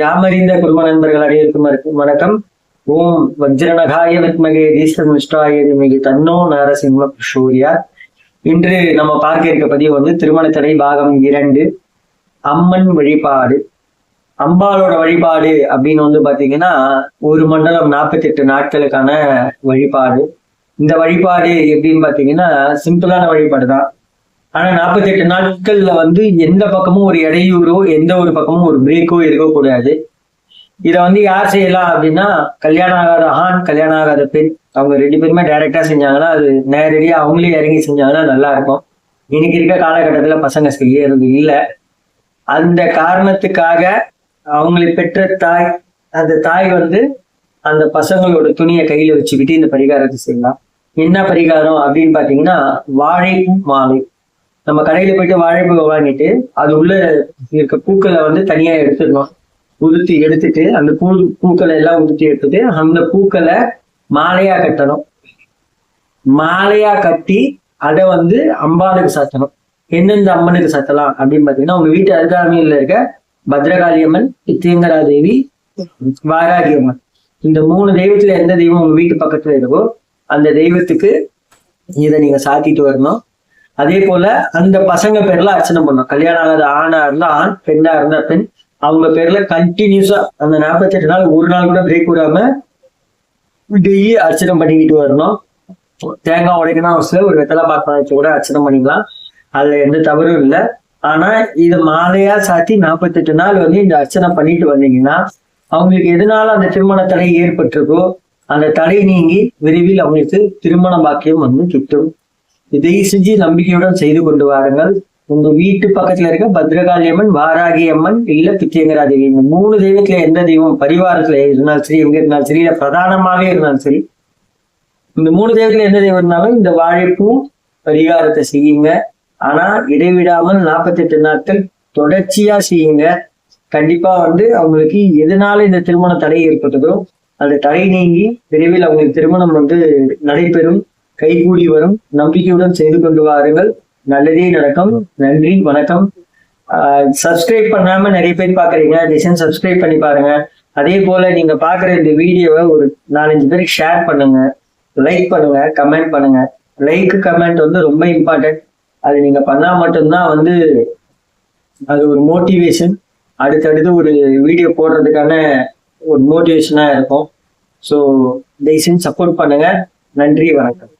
யாமறிந்த குடும்ப நண்பர்கள் அனைவருக்கும் வணக்கம். ஓம் வஜ்ரநகாய வித்மகே தீஸ்வமிஷ்டாய மிகு தன்னோ நரசிம்ம சூர்யா இன்று நம்ம பார்க்க இருக்க பதிவு வந்து திருமணத்தடை பாகம் இரண்டு அம்மன் வழிபாடு. அம்பாளோட வழிபாடு அப்படின்னு வந்து பாத்தீங்கன்னா ஒரு மண்டலம் நாற்பத்தி எட்டு நாட்களுக்கான வழிபாடு. இந்த வழிபாடு எப்படின்னு பாத்தீங்கன்னா சிம்பிளான வழிபாடு தான் ஆனா நாற்பத்தி எட்டு நாட்கள்ல வந்து எந்த பக்கமும் ஒரு இடையூறோ எந்த ஒரு பக்கமும் ஒரு பிரேக்கோ இருக்கக்கூடாது. இதை வந்து யார் செய்யலாம் அப்படின்னா கல்யாணம் ஆகாத ஆண் கல்யாணம் ஆகாத பெண் அவங்க ரெண்டு பேருமே டைரக்டா செஞ்சாங்கன்னா அது நேரடியா அவங்களே இறங்கி செஞ்சாங்கன்னா நல்லா இருக்கும். இன்னைக்கு இருக்க காலகட்டத்துல பசங்க செய்யறது இல்லை. அந்த காரணத்துக்காக அவங்களை பெற்ற தாய் அந்த தாய் வந்து அந்த பசங்களோட துணியை கையில வச்சுக்கிட்டு இந்த பரிகாரத்தை செய்யலாம். என்ன பரிகாரம் அப்படின்னு பாத்தீங்கன்னா வாழை மாலை. நம்ம கடையில போயிட்டு வாழைப்பூ வாங்கிட்டு அது உள்ள இருக்க பூக்களை வந்து தனியா எடுத்துடணும். உதுத்தி எடுத்துட்டு அந்த பூ பூக்களை எல்லாம் உதுத்தி எடுத்துட்டு அந்த பூக்களை மாலையா கட்டணும். மாலையா கட்டி அதை வந்து அம்பாளுக்கு சாத்தணும். எந்தெந்த அம்மனுக்கு சாத்தலாம் அப்படின்னு பாத்தீங்கன்னா உங்க வீட்டு அருகாமையில் இருக்க பத்ரகாளி அம்மன் இத்தியங்கரா தேவி வாராகி அம்மன். இந்த மூணு தெய்வத்துல எந்த தெய்வம் உங்க வீட்டு பக்கத்துல இருக்கோ அந்த தெய்வத்துக்கு இதை நீங்க சாத்திட்டு வரணும். அதே போல அந்த பசங்க பேர்ல அர்ச்சனை பண்ணோம். கல்யாணம் ஆகாத ஆணா இருந்தா ஆண் பெண்ணா இருந்தா பெண். அவங்க பேர்ல கண்டினியூஸா அந்த நாற்பத்தி எட்டு நாள் ஒரு நாள் கூட பிரேக் விடாம டெய்லி அர்ச்சனை பண்ணிக்கிட்டு வரணும். தேங்காய் உடைக்கணும் அவசியம் ஒரு வெத்தலை பாத்திரம் வச்சு கூட அர்ச்சனை பண்ணிக்கலாம். அதுல எந்த தவறும் இல்லை. ஆனா இதை மாலையா சாத்தி நாற்பத்தெட்டு நாள் வந்து இந்த அர்ச்சனை பண்ணிட்டு வந்தீங்கன்னா அவங்களுக்கு எதனால அந்த திருமண தடை ஏற்பட்டிருக்கோ அந்த தடை நீங்கி விரைவில் அவங்களுக்கு திருமண பாக்கியம் வந்து கிட்டும். இதை செஞ்சு நம்பிக்கையுடன் செய்து கொண்டு வாருங்கள். உங்க வீட்டு பக்கத்துல இருக்க பத்ரகாளி அம்மன் வாராகி அம்மன் இல்ல பித்தியங்கரா தேவி இந்த மூணு தெய்வத்துல எந்த தெய்வம் பரிவாரத்துல இருந்தாலும் சரி எங்க இருந்தாலும் சரி இல்ல பிரதானமாவே இருந்தாலும் சரி இந்த மூணு தெய்வத்துல எந்த தெய்வம் இருந்தாலும் இந்த வாழைப்பூ பரிகாரத்தை செய்யுங்க. ஆனா இடைவிடாமல் நாற்பத்தெட்டு நாட்கள் தொடர்ச்சியா செய்யுங்க. கண்டிப்பா வந்து அவங்களுக்கு எதனால இந்த திருமண தடை ஏற்பட்டதோ அந்த தடை நீங்கி விரைவில் அவங்களுக்கு திருமணம் வந்து நடைபெறும். கைகூடி வரும். நம்பிக்கையுடன் செய்து கொண்டு வாருங்கள். நல்லதே நடக்கும். நன்றி வணக்கம். சப்ஸ்கிரைப் பண்ணாம நிறைய பேர் பாக்குறீங்க டிசைன் சப்ஸ்கிரைப் பண்ணி பாருங்க. அதே போல நீங்க பாக்குற இந்த வீடியோவை ஒரு நாலஞ்சு பேருக்கு ஷேர் பண்ணுங்க. லைக் பண்ணுங்க கமெண்ட் பண்ணுங்க. லைக் கமெண்ட் வந்து ரொம்ப இம்பார்ட்டன்ட் அது நீங்க பண்ணா மட்டும்தான் வந்து அது ஒரு மோட்டிவேஷன் அடுத்தடுத்து ஒரு வீடியோ போடுறதுக்கான ஒரு மோட்டிவேஷனா இருக்கும். ஸோ தயவுசெய்து சப்போர்ட் பண்ணுங்க. நன்றி வணக்கம்.